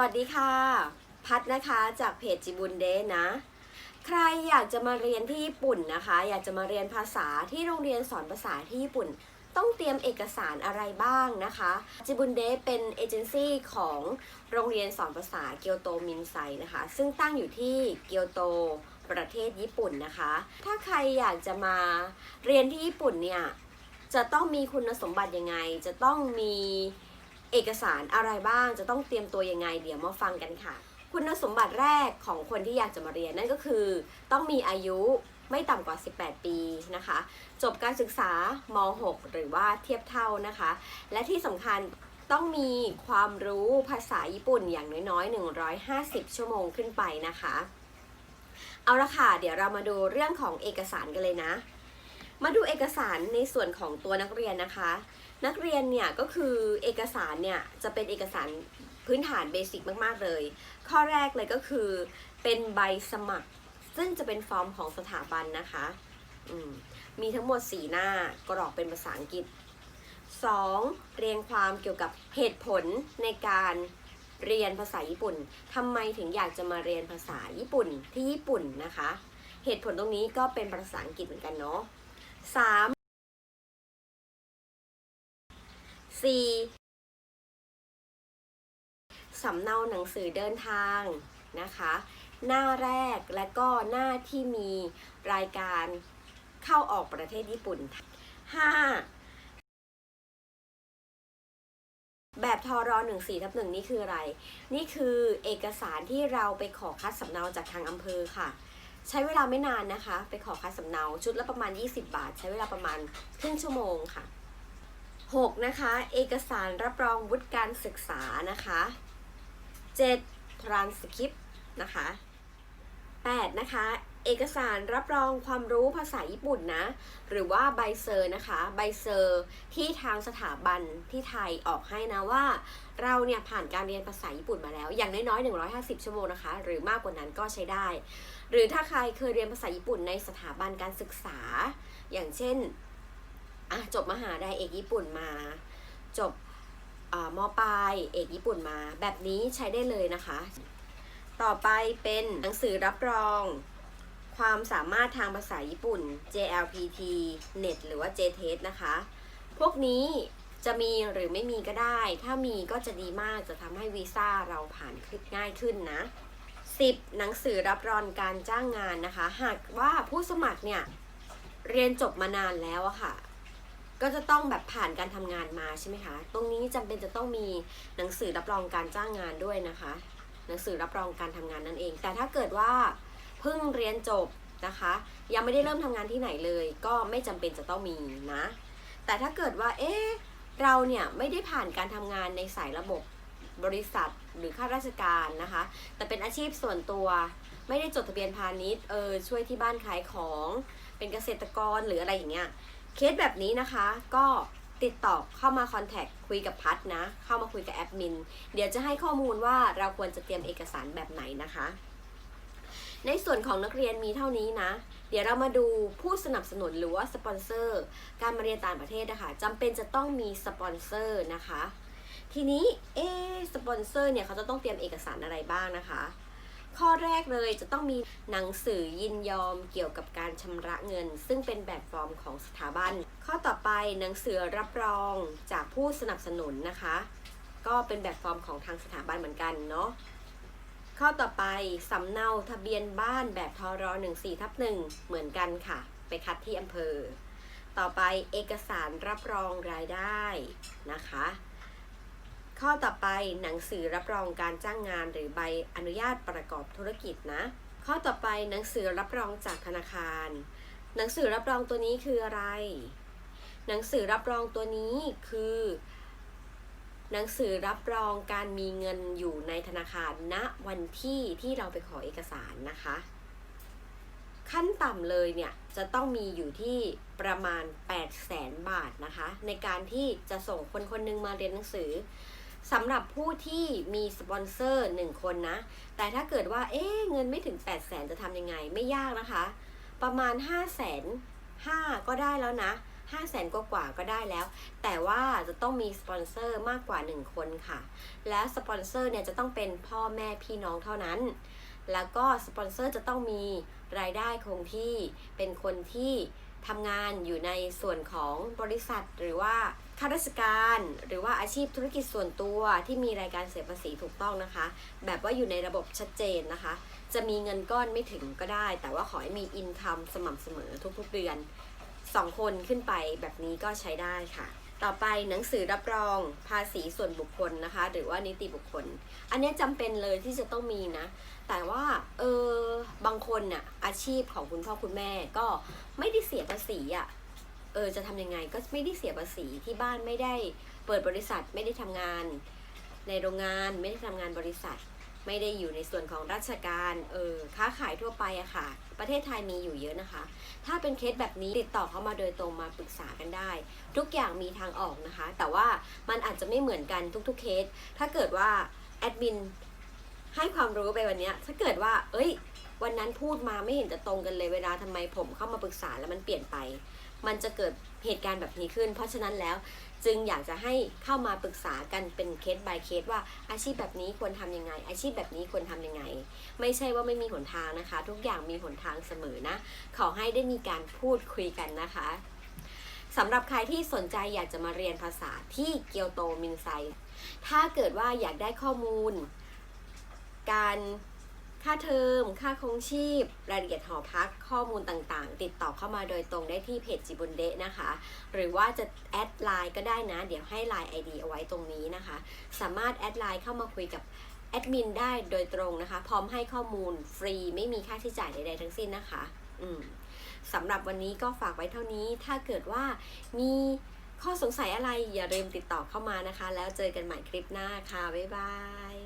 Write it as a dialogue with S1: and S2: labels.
S1: วัสดีค่ะ พัดนะคะจากเพจจิบุนเดนะ ใครอยากจะมาเรียนที่ญี่ปุ่นนะคะ อยากจะมาเรียนภาษาที่โรงเรียนสอนภาษาที่ญี่ปุ่น ต้องเตรียมเอกสารอะไรบ้างนะคะจิบุนเดเป็นเอเจนซี่ของโรงเรียนสอนภาษาเกียวโตมินไซนะคะ ซึ่งตั้งอยู่ที่เกียวโตประเทศญี่ปุ่นนะคะ ถ้าใครอยากจะมาเรียนที่ญี่ปุ่นเนี่ยจะต้องมีคุณสมบัติยังไง จะต้องมี เอกสารอะไรบ้างจะต้องเตรียมตัวยังไง เดี๋ยวมาฟังกันค่ะ คุณสมบัติแรกของคนที่อยากจะมาเรียนนั่นก็คือ ต้องมีอายุไม่ต่ำกว่า 18 ปีนะคะ จบการศึกษาม6หรือว่าเทียบเท่านะคะ และที่สำคัญต้องมีความรู้ภาษาญี่ปุ่นอย่างน้อยๆ 150 ชั่วโมงขึ้นไปนะคะ เอาละค่ะ เดี๋ยวเรามาดูเรื่องของเอกสารกันเลยนะ มาดูเอกสารในส่วนของตัวนักเรียนนะคะ นักเรียนเนี่ยก็คือเอกสารเนี่ยจะเป็นเอกสารพื้นฐานเบสิกมากๆเลย ข้อแรกเลยก็คือเป็นใบสมัคร ซึ่งจะเป็นฟอร์มของสถาบันนะคะมมีทั้งหมด 4 หน้ากรอกเป็นภาษาอังกฤษ 2. เรียงความเกี่ยวกับเหตุผลในการเรียนภาษาญี่ปุ่น ทำไมถึงอยากจะมาเรียนภาษาญี่ปุ่นที่ญี่ปุ่นนะคะ เหตุผลตรงนี้ก็เป็นภาษาอังกฤษเหมือนกันเนาะ 3. 4. สำเนาหนังสือเดินทางนะคะ หน้าแรกและก็หน้าที่มีรายการเข้าออกประเทศญี่ปุ่น 5. แบบทรหนึ่งสี่ทับหนึ่งนี่คืออะไร นี่คือเอกสารที่เราไปขอคัดสำเนาจากทางอำเภอค่ะ ใช้เวลาไม่นานนะคะ ไปขอคัดสำเนาชุดละประมาณ 20 บาท ใช้เวลาประมาณครึ่งชั่วโมงค่ะ 6. นะคะ เอกสารรับรองวุฒิการศึกษานะคะ 7. transcript นะคะ 8. นะคะ เอกสารรับรองความรู้ภาษาญี่ปุ่นนะ หรือว่าใบเซอร์นะคะใบเซอร์ที่ทางสถาบันที่ไทยออกให้นะว่า เราเนี่ยผ่านการเรียนภาษาญี่ปุ่นมาแล้ว อย่างน้อยๆ 150 ชั่วโมงนะคะ หรือมากกว่านั้นก็ใช้ได้ หรือถ้าใครเคยเรียนภาษาญี่ปุ่นในสถาบันการศึกษา อย่างเช่นจบมหาลัยเอกญี่ปุ่นมา จบอ่ามปลายเอกญี่ปุ่นมา แบบนี้ใช้ได้เลยนะคะ ต่อไปเป็นหนังสือรับรอง ความสามารถทางภาษาญี่ปุ่น JLPT NET หรือว่า JTEST นะคะ พวกนี้จะมีหรือไม่มีก็ได้ ถ้ามีก็จะดีมากจะทำให้วีซ่าเราผ่านขึ้นง่ายขึ้นนะ 10. หนังสือรับรองการจ้างงานนะคะ หากว่าผู้สมัครเนี่ย เรียนจบมานานแล้วอะค่ะ ก็จะต้องแบบผ่านการทำงานมาใช่ไหมคะ ตรงนี้จำเป็นจะต้องมีหนังสือรับรองการจ้างงานด้วยนะคะ หนังสือรับรองการทำงานนั่นเอง แต่ถ้าเกิดว่า เรียนจบนะคะ ยังไม่ได้เริ่มทำงานที่ไหนเลย ก็ไม่จำเป็นจะต้องมีนะ แต่ถ้าเกิดว่าเอ๊ะเราเนี่ยไม่ได้ผ่านการทำงานในสายระบบบริษัทหรือข้าราชการนะคะ แต่เป็นอาชีพส่วนตัว ไม่ได้จดทะเบียนพาณิชย์เออช่วยที่บ้านขายของ เป็นเกษตรกรหรืออะไรอย่างเงี้ยเคสแบบนี้นะคะก็ติดต่อเข้ามาคอนแทคคุยกับพัดนะ เข้ามาคุยกับแอดมิน เดี๋ยวจะให้ข้อมูลว่าเราควรจะเตรียมเอกสารแบบไหนนะคะ ในส่วนของนักเรียนมีเท่านี้นะ เดี๋ยวเรามาดูผู้สนับสนุนหรือว่าสปอนเซอร์ การมาเรียนต่างประเทศนะคะจำเป็นจะต้องมีสปอนเซอร์นะคะ ทีนี้เอ๊สปอนเซอร์เนี่ยเขาจะต้องเตรียมเอกสารอะไรบ้างนะคะ ข้อแรกเลยจะต้องมีหนังสือยินยอมเกี่ยวกับการชำระเงิน ซึ่งเป็นแบบฟอร์มของสถาบัน ข้อต่อไปหนังสือรับรองจากผู้สนับสนุนนะคะ ก็เป็นแบบฟอร์มของทางสถาบันเหมือนกันเนาะ ข้อต่อไปสำเนาทะเบียนบ้านแบบทร14ทับ1เหมือนกันค่ะ ไปคัดที่อำเภอ ต่อไปเอกสารรับรองรายได้นะคะ ข้อต่อไปหนังสือรับรองการจ้างงานหรือใบอนุญาตประกอบธุรกิจนะ ข้อต่อไปหนังสือรับรองจากธนาคาร หนังสือรับรองตัวนี้คืออะไร หนังสือรับรองตัวนี้คือ หนังสือรับรองการมีเงินอยู่ในธนาคารณวันที่ที่เราไปขอเอกสารนะคะ ขั้นต่ำเลยเนี่ยจะต้องมีอยู่ที่ประมาณ 8 0 0แสนบาทนะคะ ในการที่จะส่งคนคนหนึงมาเรียนหนังสือสำหรับผู้ที่มีสปอนเซอร์1คนนะ แต่ถ้าเกิดว่า เอ๊ะเงินไม่ถึง 8 0 0แสนจะทำยังไง ไม่ยากนะคะ ประมาณ 5 0 0แสน5ก็ได้แล้วนะ 5 0 0แสนกว่าก็ได้แล้ว แต่ว่าจะต้องมีสปอนเซอร์มากกว่า 1 คนค่ะ และสปอนเซอร์เนี่ยจะต้องเป็นพ่อแม่พี่น้องเท่านั้น แล้วก็สปอนเซอร์จะต้องมีรายได้คงที่เป็นคนที่ทำงานอยู่ในส่วนของบริษัทหรือว่าข้าราชการ หรือว่าอาชีพธุรกิจส่วนตัวที่มีรายการเสียภาษีถูกต้องนะคะ แบบว่าอยู่ในระบบชัดเจนนะคะ จะมีเงินก้อนไม่ถึงก็ได้ แต่ว่าขอให้มีอินคัมสม่ำเสมอทุกๆเดือน 2 คนขึ้นไปแบบนี้ก็ใช้ได้ค่ะ ต่อไปหนังสือรับรองภาษีส่วนบุคคลนะคะ หรือว่านิติบุคคล อันนี้จำเป็นเลยที่จะต้องมีนะ แต่ว่าเออบางคนน่ะอาชีพของคุณพ่อคุณแม่ก็ไม่ได้เสียภาษีอะเออจะทำยังไงก็ไม่ได้เสียภาษีที่บ้านไม่ได้เปิดบริษัทไม่ได้ทำงานในโรงงานไม่ได้ทำงานบริษัท ไม่ได้อยู่ในส่วนของราชการเออค้าขายทั่วไปอะค่ะ ประเทศไทยมีอยู่เยอะนะคะ ถ้าเป็นเคสแบบนี้ติดต่อเข้ามาโดยตรงมาปรึกษากันได้ ทุกอย่างมีทางออกนะคะ แต่ว่ามันอาจจะไม่เหมือนกันทุกๆเคส ถ้าเกิดว่าแอดมินให้ความรู้ไปวันนี้ถ้าเกิดว่า เอ้ย วันนั้นพูดมาไม่เห็นจะตรงกันเลยเวลาทำไมผมเข้ามาปรึกษาแล้วมันเปลี่ยนไป มันจะเกิดเหตุการณ์แบบนี้ขึ้น เพราะฉะนั้นแล้วจึงอยากจะให้เข้ามาปรึกษากันเป็นเคส by เคสว่าอาชีพแบบนี้ควรทำยังไง อาชีพแบบนี้ควรทำยังไง ไม่ใช่ว่าไม่มีหนทางนะคะ ทุกอย่างมีหนทางเสมอนะ ขอให้ได้มีการพูดคุยกันนะคะสำหรับใครที่สนใจอยากจะมาเรียนภาษาที่เกียวโตมินไซ ถ้าเกิดว่าอยากได้ข้อมูล การ ค่าเทอม ค่าคงชีพ รายละเอียดหอพัก ข้อมูลต่างๆ ติดต่อเข้ามาโดยตรงได้ที่เพจจิบุนเดะนะคะ หรือว่าจะแอดไลน์ก็ได้นะ เดี๋ยวให้ไลน์ ID เอาไว้ตรงนี้นะคะ สามารถแอดไลน์เข้ามาคุยกับแอดมินได้โดยตรงนะคะ พร้อมให้ข้อมูลฟรี ไม่มีค่าใช้จ่ายใดๆทั้งสิ้นนะคะ อืมสำหรับวันนี้ก็ฝากไว้เท่านี้ ถ้าเกิดว่ามีข้อสงสัยอะไรอย่าลืมติดต่อเข้ามานะคะ แล้วเจอกันใหม่คลิปหน้าค่ะ บ๊ายบาย